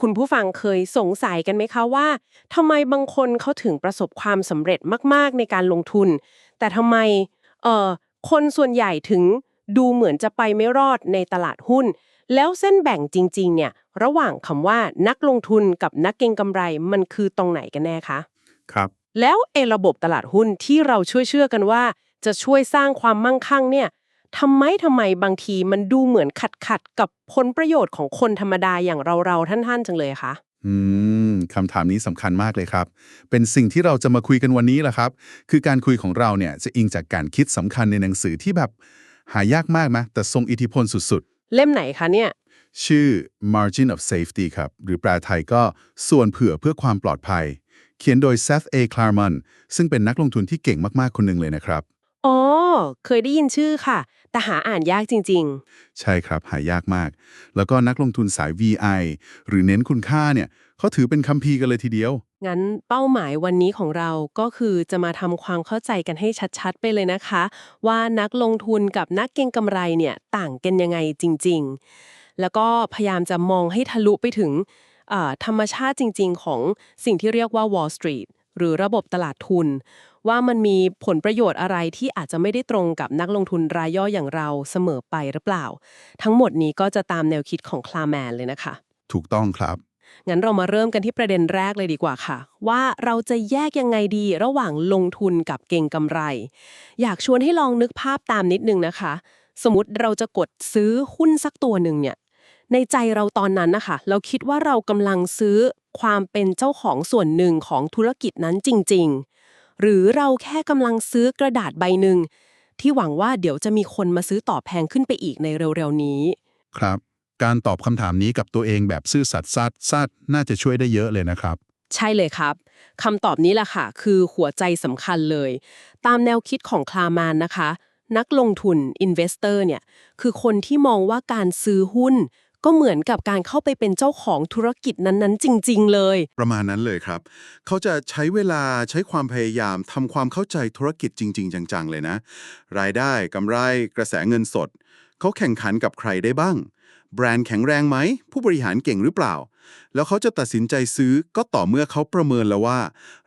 คุณผู้ฟังเคยสงสัยกันไหมคะว่าทำไมบางคนเขาถึงประสบความสำเร็จมาก ๆ ในการลงทุน แต่ทำไมเอ่อคนส่วนใหญ่ถึงดูเหมือนจะไปไม่รอดในตลาดหุ้น แล้วเส้นแบ่งจริง ๆ เนี่ยระหว่างคำว่านักลงทุนกับนักเก็งกำไรมันคือตรงไหนกันแน่คะครับ แล้วเอระบบตลาดหุ้นที่เราช่วยเชื่อกันว่า จะช่วยสร้างความมั่งคั่งเนี่ย ทำไมทำไมบางทีมันดูเหมือนขัดขัดๆกับผลประโยชน์ของคนธรรมดาอย่างเราเราๆท่านๆจังเลยคะอืมคำถามนี้สำคัญมากเลยครับ เป็นสิ่งที่เราจะมาคุยกันวันนี้แหละครับ คือการคุยของเราเนี่ยจะอิงจากการคิดสำคัญในหนังสือที่แบบหายากมากนะแต่ทรงอิทธิพลสุดเล่มไหนคะเนี่ยๆชื่อ Margin of Safety ครับ หรือแปลไทยก็ส่วนเผื่อเพื่อความปลอดภัย เขียนโดย Seth A. Klarman ซึ่งเป็นนักลงทุนที่เก่งมากๆคนหนึ่งเลยนะครับ อ๋อ เคยได้ยินชื่อค่ะ แต่หาอ่านยากจริง ใช่ครับหายากมาก แล้วก็นักลงทุนสาย VI หรือเน้นคุณค่าเนี่ยเขาถือเป็นคัมภีร์กันเลยทีเดียว ๆ งั้นเป้าหมายวันนี้ของเราก็คือจะมาทำความเข้าใจกันให้ชัดๆ ไปเลยนะคะ ว่านักลงทุนกับนักเก็งกำไรเนี่ยต่างกันยังไงจริง ๆ แล้วก็พยายามจะมองให้ทะลุไปถึงอ่าธรรมชาติจริง ๆ ของสิ่งที่เรียกว่า Wall Street หรือระบบตลาดทุน ว่ามันมีผลประโยชน์อะไรที่อาจจะไม่ได้ตรงกับนักลงทุนรายย่อยอย่างเราเสมอไปหรือเปล่า ทั้งหมดนี้ก็จะตามแนวคิดของคลาแมนเลยนะคะ ถูกต้องครับ งั้นเรามาเริ่มกันที่ประเด็นแรกเลยดีกว่าค่ะ ว่าเราจะแยกยังไงดีระหว่างลงทุนกับเก่งกำไร อยากชวนให้ลองนึกภาพตามนิดนึงนะคะ สมมติเราจะกดซื้อหุ้นสักตัวหนึ่งเนี่ยในใจเราตอนนั้นนะคะเราคิดว่าเรากำลังซื้อความเป็นเจ้าของส่วนหนึ่งของธุรกิจนั้นจริงๆ หรือเราแค่กำลังซื้อกระดาษใบหนึ่งที่หวังว่าเดี๋ยวจะมีคนมาซื้อต่อแพงขึ้นไปอีกในเร็วๆนี้ ครับ การตอบคำถามนี้กับตัวเองแบบซื่อสัตย์ซัดซัดน่าจะช่วยได้เยอะเลยนะครับ ใช่เลยครับคำตอบนี้แหละค่ะ คือหัวใจสำคัญเลย ตามแนวคิดของคลามานนะคะ นักลงทุน investor เนี่ยคือคนที่มองว่าการซื้อหุ้น ก็เหมือนกับการเข้าไปเป็นเจ้าของธุรกิจนั้นๆ จริง ๆ เลย ประมาณนั้นเลยครับ เขาจะใช้เวลาใช้ความพยายามทำความเข้าใจธุรกิจจริง ๆ จัง ๆ เลยนะ รายได้กำไรกระแสเงินสด เขาแข่งขันกับใครได้บ้าง แบรนด์แข็งแรงไหม ผู้บริหารเก่งหรือเปล่า แล้วเขาจะตัดสินใจซื้อก็ต่อเมื่อเขาประเมินแล้วว่า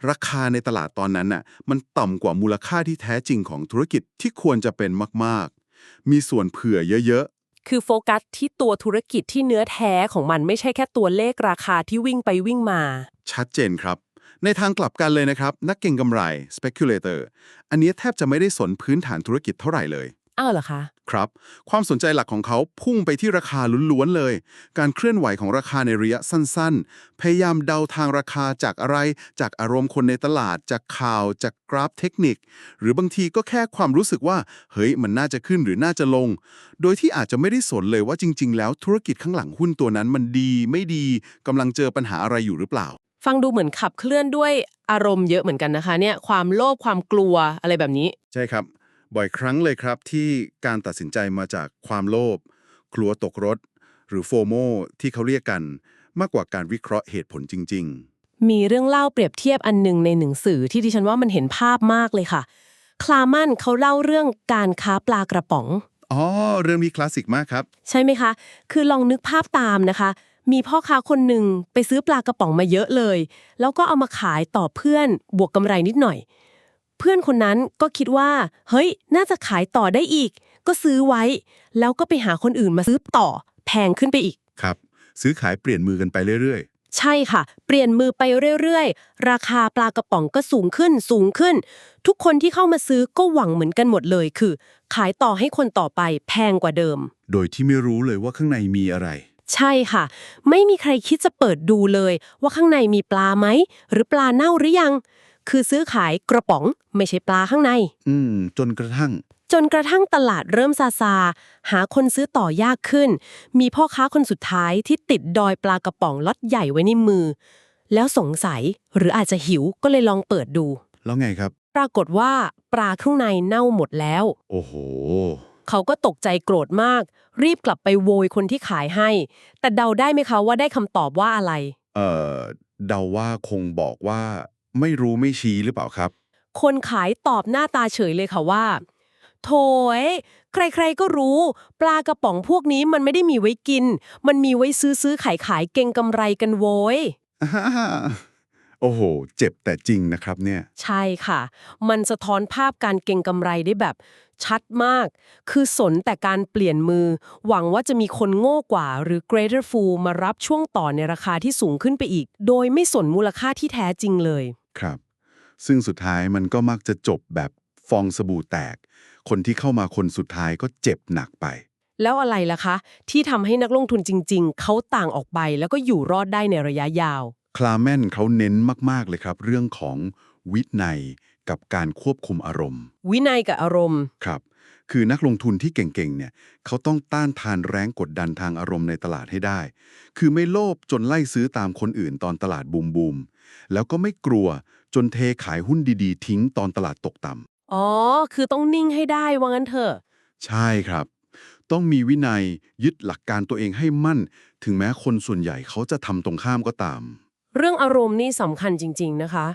ราคาในตลาดตอนนั้นน่ะมันต่ำกว่ามูลค่าที่แท้จริงของธุรกิจที่ควรจะเป็นมากๆมีส่วนเผื่อเยอะๆ คือโฟกัสที่ตัวธุรกิจที่เนื้อแท้ของมันไม่ใช่แค่ตัวเลขราคาที่วิ่งไปวิ่งมา ชัดเจนครับ ในทางกลับกันเลยนะครับ นักเก็งกำไร speculator อันนี้แทบจะไม่ได้สนพื้นฐานธุรกิจเท่าไหร่เลย อ้าวเหรอคะ ครับ ความสนใจหลักของเขาพุ่งไปที่ราคาล้วนๆเลย การเคลื่อนไหวของราคาในระยะสั้นๆ พยายามเดาทางราคาจากอะไร จากอารมณ์คนในตลาด จากข่าว จากกราฟเทคนิค หรือบางทีก็แค่ความรู้สึกว่า เฮ้ย มันน่าจะขึ้นหรือน่าจะลง โดยที่อาจจะไม่ได้สนเลยว่าจริง ๆ แล้วธุรกิจข้างหลังหุ้นตัวนั้นมันดี ไม่ดีกำลังเจอปัญหาอะไรอยู่หรือเปล่า ฟังดูเหมือนขับเคลื่อนด้วยอารมณ์เยอะเหมือนกันนะคะเนี่ยความโลภความกลัวอะไรแบบนี้ ใช่ครับ บ่อยครั้งเลยครับที่การตัดสินใจมาจากความโลภกลัวตกรถ หรือโฟโมที่เขาเรียกกัน มากกว่าการวิเคราะห์เหตุผลจริงมีเรื่องเล่าเปรียบเทียบอันหนึ่งในหนังสือที่ดิฉันว่ามันเห็นภาพมากเลยค่ะ คลามันเขาเล่าเรื่องการค้าปลากระป๋องๆอ๋อ เรื่องนี้คลาสสิกมากครับ ใช่ไหมคะ คือลองนึกภาพตามนะคะ มีพ่อค้าคนหนึ่งไปซื้อปลากระป๋องมาเยอะเลย แล้วก็เอามาขายต่อเพื่อนบวกกำไรนิดหน่อยเพื่อนคนนั้นก็คิดว่า เฮ้ย น่าจะขายต่อได้อีก ก็ซื้อไว้ แล้วก็ไปหาคนอื่นมาซื้อต่อ แพงขึ้นไปอีก ครับ ซื้อขายเปลี่ยนมือกันไปเรื่อย ใช่ค่ะ เปลี่ยนมือไปเรื่อยๆ ราคาปลากระป๋องก็สูงขึ้น สูงขึ้น ทุกคนที่เข้ามาซื้อก็หวังเหมือนกันหมดเลย คือ ขายต่อให้คนต่อไปแพงกว่าเดิม ๆ โดยที่ไม่รู้เลยว่าข้างในมีอะไร ใช่ค่ะ ไม่มีใครคิดจะเปิดดูเลย ว่าข้างในมีปลาไหม หรือปลาเน่าหรือยัง คือซื้อขายกระป๋องไม่ใช่ปลาข้างใน อืม จนกระทั่ง จนกระทั่งตลาดเริ่มซาซา หาคนซื้อต่อยากขึ้น มีพ่อค้าคนสุดท้ายที่ติดดอยปลากระป๋องล็อตใหญ่ไว้ในมือ แล้วสงสัยหรืออาจจะหิวก็เลยลองเปิดดู แล้วไงครับ ปรากฏว่าปลาข้างในเน่าหมดแล้ว โอ้โห เขาก็ตกใจโกรธมาก รีบกลับไปโวยคนที่ขายให้ แต่เดาได้ไหมคะว่าได้คำตอบว่าอะไร เอ่อเดาว่าคงบอกว่า ไม่รู้ไม่ชี้หรือเปล่าครับ คนขายตอบหน้าตาเฉยเลยค่ะว่า โถย ใครๆก็รู้ ปลากระป๋องพวกนี้มันไม่ได้มีไว้กิน มันมีไว้ซื้อซื้อขายขายๆเก่งกำไรกันโว้ยโอ้โห เจ็บแต่จริงนะครับเนี่ย ใช่ค่ะ มันสะท้อนภาพการเก่งกำไรได้แบบ ชัดมาก คือสนแต่การเปลี่ยนมือ หวังว่าจะมีคนโง่กว่า หรือ greater fool มารับช่วงต่อในราคาที่สูงขึ้นไปอีก โดยไม่สนมูลค่าที่แท้จริงเลย ครับ ซึ่งสุดท้ายมันก็มักจะจบแบบฟองสบู่แตก คนที่เข้ามาคนสุดท้ายก็เจ็บหนักไป แล้วอะไรล่ะคะ ที่ทำให้นักลงทุนจริง ๆ เขาต่างออกไปแล้วก็อยู่รอดได้ในระยะยาว คลาแมนเขาเน้นมาก ๆ เลยครับ เรื่องของวินัยกับการควบคุมอารมณ์ วินัยกับอารมณ์ ครับ คือนักลงทุนที่เก่งๆ เนี่ย เขาต้องต้านทานแรงกดดันทางอารมณ์ในตลาดให้ได้ คือไม่โลภจนไล่ซื้อตามคนอื่นตอนตลาดบูมบูม แล้วก็ไม่กลัวจนเทขายหุ้นดีๆ ทิ้งตอนตลาดตกต่ำอ๋อ คือต้องนิ่งให้ได้ว่างั้นเถอะ ใช่ครับ ต้องมีวินัยยึดหลักการตัวเองให้มั่น ถึงแม้คนส่วนใหญ่เขาจะทำตรงข้ามก็ตาม เรื่องอารมณ์นี่สำคัญจริง ๆ นะคะ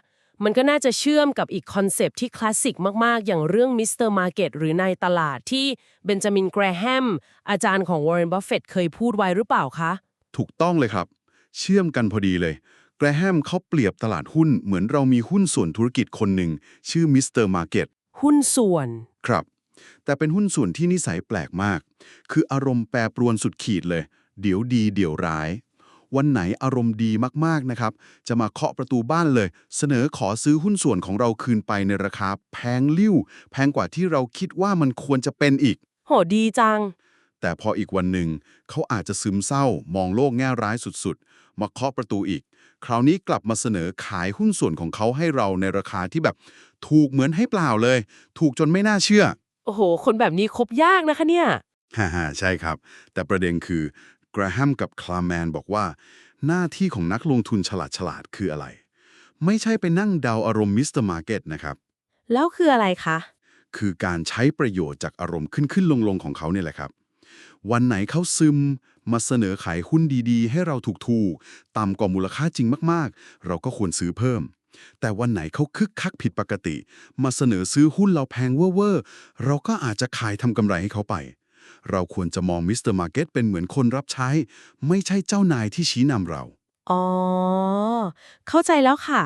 มันก็น่าจะเชื่อมกับอีกคอนเซปต์ที่คลาสสิกมาก ๆ อย่างเรื่องมิสเตอร์มาร์เก็ตหรือนายตลาดที่เบนจามินแกรแฮมอาจารย์ของวอร์เรนบัฟเฟตเคยพูดไว้หรือเปล่าคะ ถูกต้องเลยครับ เชื่อมกันพอดีเลย แกรแฮมเขาเปรียบตลาดหุ้นเหมือนเรามีหุ้นส่วนธุรกิจคนหนึ่ง ชื่อมิสเตอร์มาร์เก็ตหุ้นส่วน ครับ แต่เป็นหุ้นส่วนที่นิสัยแปลกมาก คืออารมณ์แปรปรวนสุดขีดเลย เดี๋ยวดีเดี๋ยวร้าย วันไหนอารมณ์ดีมากๆนะครับ จะมาเคาะประตูบ้านเลย เสนอขอซื้อหุ้นส่วนของเราคืนไปในราคาแพงลิ่ว แพงกว่าที่เราคิดว่ามันควรจะเป็นอีก โหดีจัง แต่พออีกวันหนึ่งเขาอาจจะซึมเศร้ามองโลกแง่ร้ายสุดๆ มาเคาะประตูอีก คราวนี้กลับมาเสนอขายหุ้นส่วนของเขาให้เราในราคาที่แบบ ถูกเหมือนให้เปล่าเลย ถูกจนไม่น่าเชื่อ โอ้โห คนแบบนี้คบยากนะคะเนี่ยฮ่าๆใช่ครับ แต่ประเด็นคือกราแฮมกับคลาแมนบอกว่า หน้าที่ของนักลงทุนฉลาดๆคืออะไร ไม่ใช่ไปนั่งเดาอารมณ์มิสเตอร์มาร์เก็ตนะครับ แล้วคืออะไรคะ คือการใช้ประโยชน์จากอารมณ์ขึ้นๆลงๆของเขาเนี่ยแหละครับ วันไหนเขาซึม มาเสนอขายหุ้นดีๆ ให้เราถูกๆ ต่ำกว่ามูลค่าจริงมากๆ เราก็ควรซื้อเพิ่ม แต่วันไหนเขาคึกคักผิดปกติ มาเสนอซื้อหุ้นเราแพงเว่อร์เราก็อาจจะขายทำกำไรให้เขาไป เราควรจะมองมิสเตอร์มาร์เก็ตเป็นเหมือนคนรับใช้ ไม่ใช่เจ้านายที่ชี้นำเรา อ๋อ เข้าใจแล้วค่ะ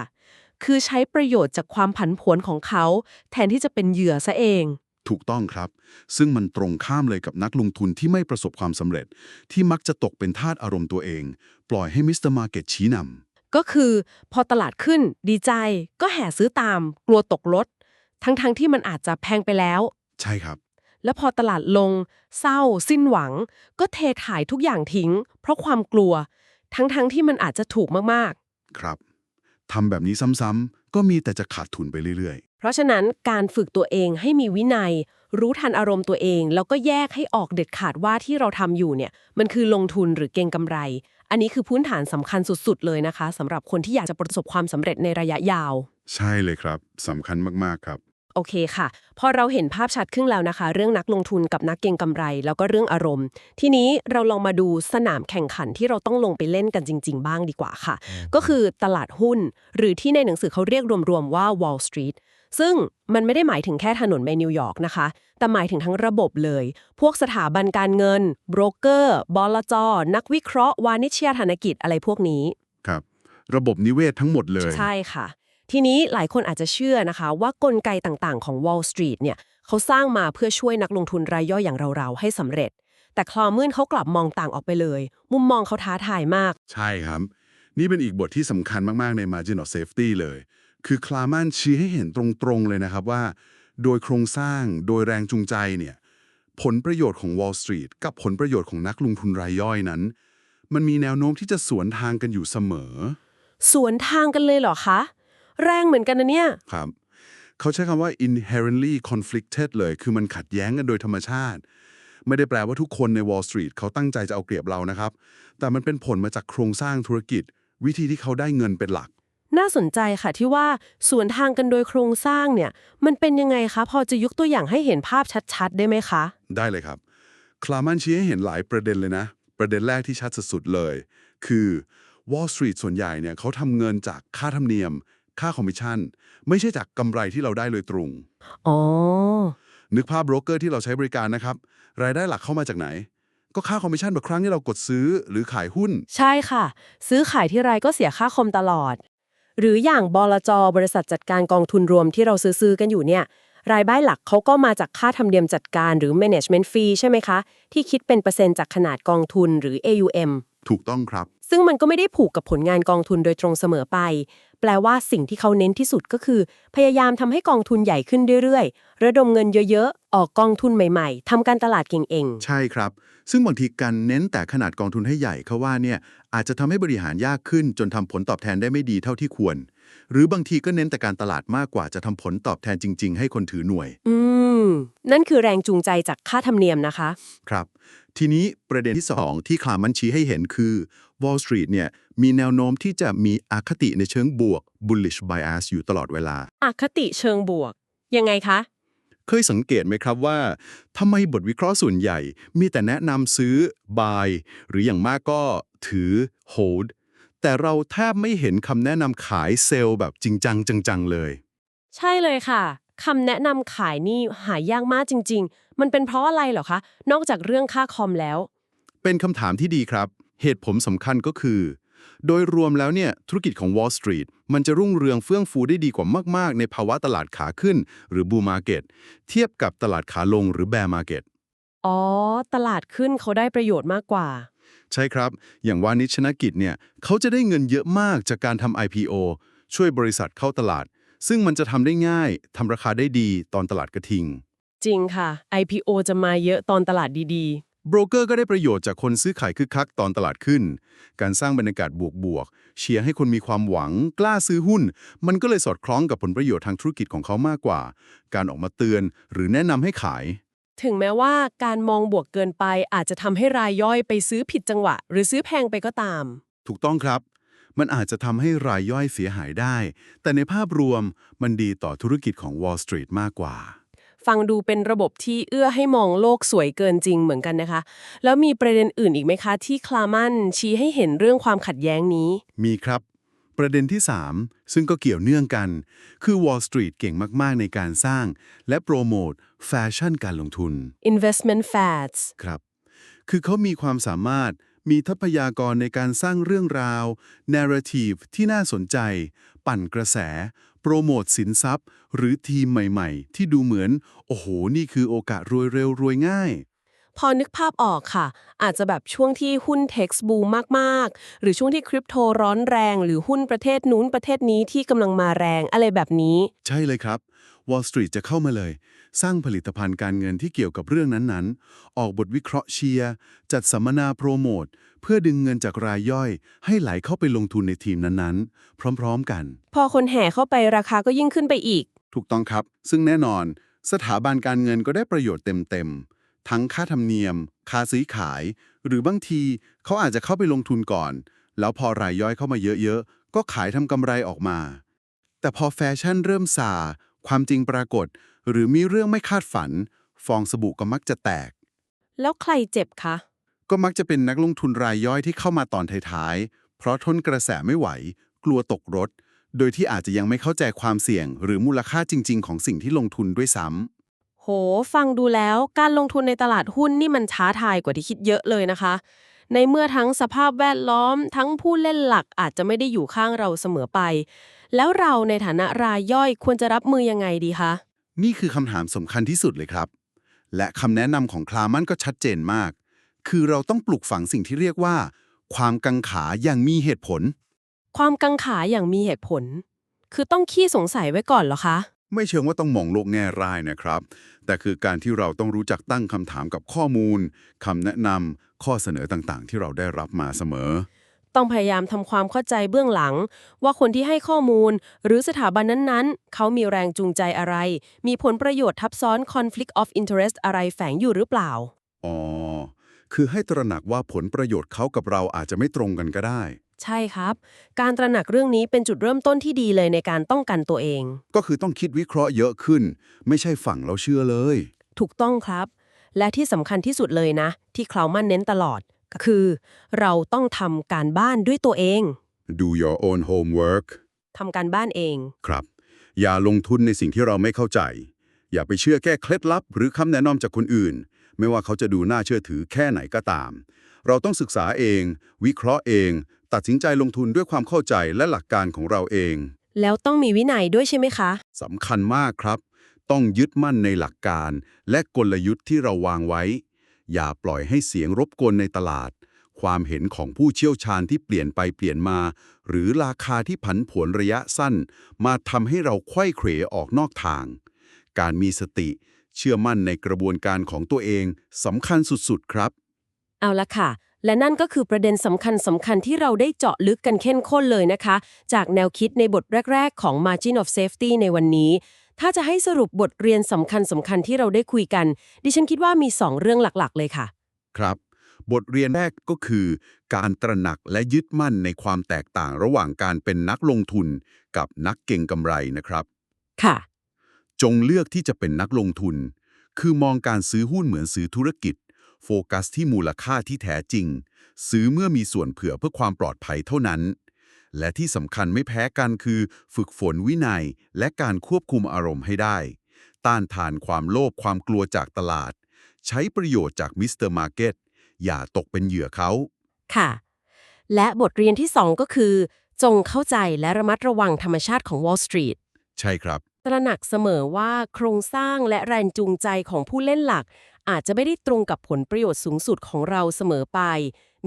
คือใช้ประโยชน์จากความผันผวนของเขา แทนที่จะเป็นเหยื่อซะเอง ถูกต้องครับ ซึ่งมันตรงข้ามเลยกับนักลงทุนที่ไม่ประสบความสำเร็จ ที่มักจะตกเป็นทาสอารมณ์ตัวเอง ปล่อยให้มิสเตอร์มาร์เก็ตชี้นำก็คือพอตลาดขึ้นดีใจ ก็แห่ซื้อตาม กลัวตกลด ทั้งๆทที่มันอาจจะแพงไปแล้ว ใช่ครับ แล้วพอตลาดลง เศร้า สิ้นหวัง ก็เทขายทุกอย่างทิ้ง เพราะความกลัว ทั้งๆทที่มันอาจจะถูกมากครับทำแบบนี้ซ้ำๆ ก็มีแต่จะขาดทุนไปเรื่อยๆ เพราะฉะนั้นการฝึกตัวเองให้มีวินัย รู้ทันอารมณ์ตัวเอง แล้วก็แยกให้ออกเด็ดขาดว่าที่เราทำอยู่เนี่ย มันคือลงทุนหรือเก็งกำไร อันนี้คือพื้นฐานสำคัญสุดๆ เลยนะคะสำหรับคนที่อยากจะประสบความสำเร็จในระยะยาวๆใช่เลยครับสำคัญมากๆครับ โอเคค่ะ พอเราเห็นภาพชัดขึ้นแล้วนะคะ เรื่องนักลงทุนกับนักเก็งกำไร แล้วก็เรื่องอารมณ์ ทีนี้เราลองมาดูสนามแข่งขันที่เราต้องลงไปเล่นกันจริง ๆ บ้างดีกว่าค่ะ ก็คือตลาดหุ้น หรือที่ในหนังสือเขาเรียกรวมๆว่า Wall Street ซึ่งมันไม่ได้หมายถึงแค่ถนนในนิวยอร์กนะคะ แต่หมายถึงทั้งระบบเลย พวกสถาบันการเงินโบรกเกอร์บลจนักวิเคราะห์ วานิชยาธนกิจอะไรพวกนี้ ครับ ระบบนิเวศทั้งหมดเลย ใช่ค่ะ ทีนี้หลายคนอาจจะเชื่อนะคะว่ากลไกต่างๆ ของ Wall Street เนี่ยเขาสร้างมาเพื่อช่วยนักลงทุนรายย่อยอย่างเราๆให้สำเร็จ แต่คลอมื่นเขากลับมองต่างออกไปเลย มุมมองเขาท้าทายมาก ใช่ครับ นี่เป็นอีกบทที่สำคัญมากๆใน Margin of Safety เลย คือคลามันชี้ให้เห็นตรงๆเลยนะครับว่า โดยโครงสร้างโดยแรงจูงใจเนี่ยผลประโยชน์ของ Wall Street กับผลประโยชน์ของนักลงทุนรายย่อยนั้น มันมีแนวโน้มที่จะสวนทางกันอยู่เสมอ สวนทางกันเลยเหรอคะ แรงเหมือนกันนะเนี่ย ครับ เขาใช้คำว่า inherently conflicted เลย คือมันขัดแย้งกันโดยธรรมชาติ ไม่ได้แปลว่าทุกคนใน Wall Street เขาตั้งใจจะเอาเปรียบเรานะครับ แต่มันเป็นผลมาจากโครงสร้างธุรกิจ วิธีที่เขาได้เงินเป็นหลัก น่าสนใจค่ะที่ว่าสวนทางกันโดยโครงสร้างเนี่ย มันเป็นยังไงคะ พอจะยกตัวอย่างให้เห็นภาพชัดๆ ได้ไหมคะ ได้เลยครับ คลามันชี้ให้เห็นหลายประเด็นเลยนะ ประเด็นแรกที่ชัดสุดๆเลย คือ Wall Street ส่วนใหญ่เนี่ยเขาทำเงินจากค่าธรรมเนียม ค่าคอมมิชชั่น ไม่ใช่จากกำไรที่เราได้เลยตรง อ๋อ นึกภาพโบรกเกอร์ที่เราใช้บริการนะครับ รายได้หลักเข้ามาจากไหน ก็ค่าคอมมิชชั่นแบบครั้งที่เรากดซื้อหรือขายหุ้น ใช่ค่ะ ซื้อขายที่ไรก็เสียค่าคอมตลอด หรืออย่างบลจบริษัทจัดการกองทุนรวมที่เราซื้อๆกันอยู่เนี่ย รายได้หลักเขาก็มาจากค่าธรรมเนียมจัดการหรือ management fee ใช่ไหมคะ ที่คิดเป็นเปอร์เซ็นต์จากขนาดกองทุนหรือ AUM ถูกต้องครับ ซึ่งมันก็ไม่ได้ผูกกับผลงานกองทุนโดยตรงเสมอไป แปลว่าสิ่งที่เขาเน้นที่สุดก็คือ พยายามทำให้กองทุนใหญ่ขึ้นเรื่อยๆ ระดมเงินเยอะๆ ออกกองทุนใหม่ๆทำการตลาดเก่งเองใช่ครับ ซึ่งบางทีการเน้นแต่ขนาดกองทุนให้ใหญ่เขาว่าเนี่ยอาจจะทำให้บริหารยากขึ้น จนทำผลตอบแทนได้ไม่ดีเท่าที่ควร หรือบางทีก็เน้นแต่การตลาดมากกว่าจะทำผลตอบแทนจริง ๆ ให้คนถือหน่วย อืม นั่นคือแรงจูงใจจากค่าธรรมเนียมนะคะ ครับ ทีนี้ประเด็นที่ 2 ที่คลามันชี้ให้เห็นคือ Wall Street เนี่ยมีแนวโน้มที่จะมีอคติในเชิงบวก bullish bias อยู่ตลอดเวลา อคติเชิงบวก ยังไงคะ เคยสังเกตไหมครับว่าทำไมบทวิเคราะห์ส่วนใหญ่ มีแต่แนะนำซื้อ buy หรืออย่างมากก็ถือ hold แต่เราแทบไม่เห็นคำแนะนำขายเซลล์แบบจริงจังจังๆเลย ใช่เลยค่ะ คำแนะนำขายนี่หายากมากจริง ๆ มันเป็นเพราะอะไรเหรอคะ นอกจากเรื่องค่าคอมแล้ว เป็นคำถามที่ดีครับ เหตุผลสำคัญก็คือ โดยรวมแล้วเนี่ยธุรกิจของ Wall Street มันจะรุ่งเรืองเฟื่องฟูได้ดีกว่ามาก ๆ ในภาวะตลาดขาขึ้น หรือ bull market เทียบกับตลาดขาลงหรือ bear market อ๋อ ตลาดขึ้นเขาได้ประโยชน์มากกว่า ใช่ครับ อย่างวานิชชนกิจเนี่ยเขาจะได้เงินเยอะมากจากการทำ IPO ช่วยบริษัทเข้าตลาด ซึ่งมันจะทำได้ง่ายทำราคาได้ดีตอนตลาดกระทิง จริงค่ะ IPO จะมาเยอะตอนตลาดดีโบรกเกอร์ก็ได้ประโยชน์จากคนซื้อขายคึกคักตอนตลาดขึ้น การสร้างบรรยากาศบวกๆเชียร์ให้คนมีความหวัง กล้าซื้อหุ้น มันก็เลยสอดคล้องกับผลประโยชน์ทางธุรกิจของเขามากกว่า การออกมาเตือนหรือแนะนำให้ขายๆถึงแม้ว่าการมองบวกเกินไปอาจจะทำให้รายย่อยไปซื้อผิดจังหวะ หรือซื้อแพงไปก็ตาม ถูกต้องครับ มันอาจจะทำให้รายย่อยเสียหายได้ แต่ในภาพรวมมันดีต่อธุรกิจของ Wall Street มากกว่า ฟังดูเป็นระบบที่เอื้อให้มองโลกสวยเกินจริงเหมือนกันนะคะ แล้วมีประเด็นอื่นอีกไหมคะ ที่คลามันชี้ให้เห็นเรื่องความขัดแย้งนี้ มีครับประเด็นที่ 3 ซึ่งก็เกี่ยวเนื่องกัน คือ Wall Street เก่งมากๆ ในการสร้าง และโปรโมทแฟชั่นการลงทุน investment fads ครับ คือเขามีความสามารถ มีทรัพยากรในการสร้างเรื่องราว narrative ที่น่าสนใจ ปั่นกระแส โปรโมทสินทรัพย์ หรือทีมใหม่ๆ ที่ดูเหมือน โอ้โห นี่คือโอกาสรวยเร็วรวยง่าย พอนึกภาพออกค่ะ อาจจะแบบช่วงที่หุ้นเท็กซ์บูมมากๆ หรือช่วงที่คริปโตร้อนแรง หรือหุ้นประเทศนู้นประเทศนี้ที่กำลังมาแรงอะไรแบบนี้ ใช่เลยครับ Wall Street จะเข้ามาเลย สร้างผลิตภัณฑ์การเงินที่เกี่ยวกับเรื่องนั้นๆ ออกบทวิเคราะห์เชียร์ จัดสัมมนาโปรโมท เพื่อดึงเงินจากรายย่อย ให้ไหลเข้าไปลงทุนในทีมนั้นๆ พร้อมๆกัน พอคนแห่เข้าไปราคาก็ยิ่งขึ้นไปอีก ถูกต้องครับ ซึ่งแน่นอน สถาบันการเงินก็ได้ประโยชน์เต็มๆ ทั้งค่าธรรมเนียม ค่าซื้อขาย หรือบางทีเขาอาจจะเข้าไปลงทุนก่อน แล้วพอรายย่อยเข้ามาเยอะๆ ก็ขายทำกำไรออกมา แต่พอแฟชั่นเริ่มซาความจริงปรากฏ หรือมีเรื่องไม่คาดฝัน ฟองสบู่ก็มักจะแตก แล้วใครเจ็บคะ ก็มักจะเป็นนักลงทุนรายย่อยที่เข้ามาตอนท้ายๆ เพราะทนกระแสไม่ไหว กลัวตกรถ โดยที่อาจจะยังไม่เข้าใจความเสี่ยง หรือมูลค่าจริง ๆ ของสิ่งที่ลงทุนด้วยซ้ำโห ฟังดูแล้วการลงทุนในตลาดหุ้นนี่มันท้าทายกว่าที่คิดเยอะเลยนะคะ ในเมื่อทั้งสภาพแวดล้อม ทั้งผู้เล่นหลักอาจจะไม่ได้อยู่ข้างเราเสมอไป แล้วเราในฐานะรายย่อยควรจะรับมือยังไงดีคะ นี่คือคำถามสำคัญที่สุดเลยครับ และคำแนะนำของคลามันก็ชัดเจนมาก คือเราต้องปลูกฝังสิ่งที่เรียกว่า ความกังขาอย่างมีเหตุผล ความกังขาอย่างมีเหตุผล คือต้องขี้สงสัยไว้ก่อนเหรอคะ ไม่เชิงว่าต้องมองโลกแง่ร้ายนะครับ แต่คือการที่เราต้องรู้จักตั้งคำถามกับข้อมูลคำแนะนำข้อเสนอต่างๆ ที่เราได้รับมาเสมอ ต้องพยายามทำความเข้าใจเบื้องหลัง ว่าคนที่ให้ข้อมูล หรือสถาบันนั้นๆ เขามีแรงจูงใจอะไร มีผลประโยชน์ทับซ้อน conflict of interest อะไรแฝงอยู่หรือเปล่า อ๋อ คือให้ตระหนักว่าผลประโยชน์เขากับเราอาจจะไม่ตรงกันก็ได้ ใช่ครับ การตระหนักเรื่องนี้เป็นจุดเริ่มต้นที่ดีเลยในการป้องกันตัวเอง ก็คือต้องคิดวิเคราะห์เยอะขึ้น ไม่ใช่ฝั่งเราเชื่อเลย ถูกต้องครับ และที่สำคัญที่สุดเลยนะ ที่คลาวมันเน้นตลอดก็ คือเราต้องทำการบ้านด้วยตัวเอง do your own homework ทำการบ้านเอง ครับ อย่าลงทุนในสิ่งที่เราไม่เข้าใจ อย่าไปเชื่อแค่เคล็ดลับ หรือคำแนะนำจากคนอื่น ไม่ว่าเขาจะดูน่าเชื่อถือแค่ไหนก็ตาม เราต้องศึกษาเอง วิเคราะห์เอง ตัดสินใจลงทุนด้วยความเข้าใจและหลักการของเราเอง แล้วต้องมีวินัยด้วยใช่ไหมคะสำคัญมากครับ ต้องยึดมั่นในหลักการ และกลยุทธ์ที่เราวางไว้ อย่าปล่อยให้เสียงรบกวนในตลาด ความเห็นของผู้เชี่ยวชาญที่เปลี่ยนไปเปลี่ยนมา หรือราคาที่ผันผวนระยะสั้น มาทำให้เราไขว้เขวออกนอกทาง การมีสติ เชื่อมั่นในกระบวนการของตัวเองสำคัญสุดๆครับ เอาละค่ะและนั่นก็คือประเด็นสำคัญสำคัญที่เราได้เจาะลึกกันเข้มข้นเลยนะคะ จากแนวคิดในบทแรก ๆ ของ Margin of Safety ในวันนี้ ถ้าจะให้สรุปบทเรียนสำคัญสำคัญที่เราได้คุยกัน ดิฉันคิดว่ามี 2 เรื่องหลักๆ เลยค่ะ ครับ บทเรียนแรกก็คือ การตระหนักและยึดมั่นในความแตกต่างระหว่างการเป็นนักลงทุน กับนักเก็งกำไรนะครับ ค่ะ จงเลือกที่จะเป็นนักลงทุน คือมองการซื้อหุ้นเหมือนซื้อธุรกิจ โฟกัสที่มูลค่าที่แท้จริง ซื้อเมื่อมีส่วนเผื่อเพื่อความปลอดภัยเท่านั้น และที่สำคัญไม่แพ้กันคือ ฝึกฝนวินัย และการควบคุมอารมณ์ให้ได้ ต้านทานความโลภความกลัวจากตลาด ใช้ประโยชน์จากมิสเตอร์มาร์เก็ตอย่าตกเป็นเหยื่อเขาค่ะ และบทเรียนที่ 2 ก็คือ จงเข้าใจและระมัดระวังธรรมชาติของ Wall Street ใช่ครับ ตระหนักเสมอว่าโครงสร้างและแรงจูงใจของผู้เล่นหลัก อาจจะไม่ได้ตรงกับผลประโยชน์สูงสุดของเราเสมอไป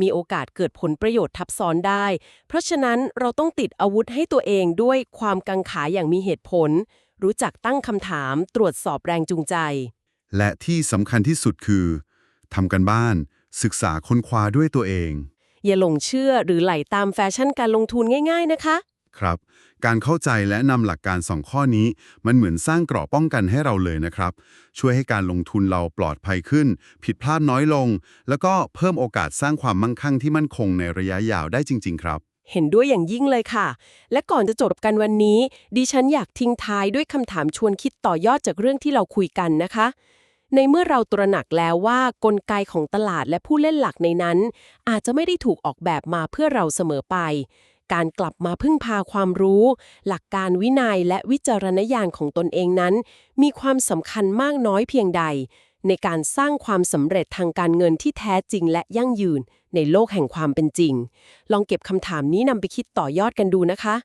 มีโอกาสเกิดผลประโยชน์ทับซ้อนได้ เพราะฉะนั้นเราต้องติดอาวุธให้ตัวเองด้วยความกังขาอย่างมีเหตุผล รู้จักตั้งคำถามตรวจสอบแรงจูงใจ และที่สำคัญที่สุดคือทำกันบ้าน ศึกษาค้นคว้าด้วยตัวเอง อย่าหลงเชื่อหรือไหลตามแฟชั่นการลงทุนง่าย ๆ นะคะ ครับ การเข้าใจและนำหลักการสองข้อนี้ มันเหมือนสร้างเกราะป้องกันให้เราเลยนะครับ ช่วยให้การลงทุนเราปลอดภัยขึ้น ผิดพลาดน้อยลง แล้วก็เพิ่มโอกาสสร้างความมั่งคั่งที่มั่นคงในระยะยาวได้จริง ๆ ครับ เห็นด้วยอย่างยิ่งเลยค่ะ และก่อนจะจบกันวันนี้ ดิฉันอยากทิ้งท้ายด้วยคำถามชวนคิดต่อยอดจากเรื่องที่เราคุยกันนะคะในเมื่อเราตระหนักแล้วว่ากลไกของตลาดและผู้เล่นหลักในนั้น อาจจะไม่ได้ถูกออกแบบมาเพื่อเราเสมอไป การกลับมาพึ่งพาความรู้ หลักการวินัยและวิจารณญาณของตนเองนั้น มีความสำคัญมากน้อยเพียงใด ในการสร้างความสำเร็จทางการเงินที่แท้จริงและยั่งยืน ในโลกแห่งความเป็นจริง ลองเก็บคำถามนี้นำไปคิดต่อยอดกันดูนะคะ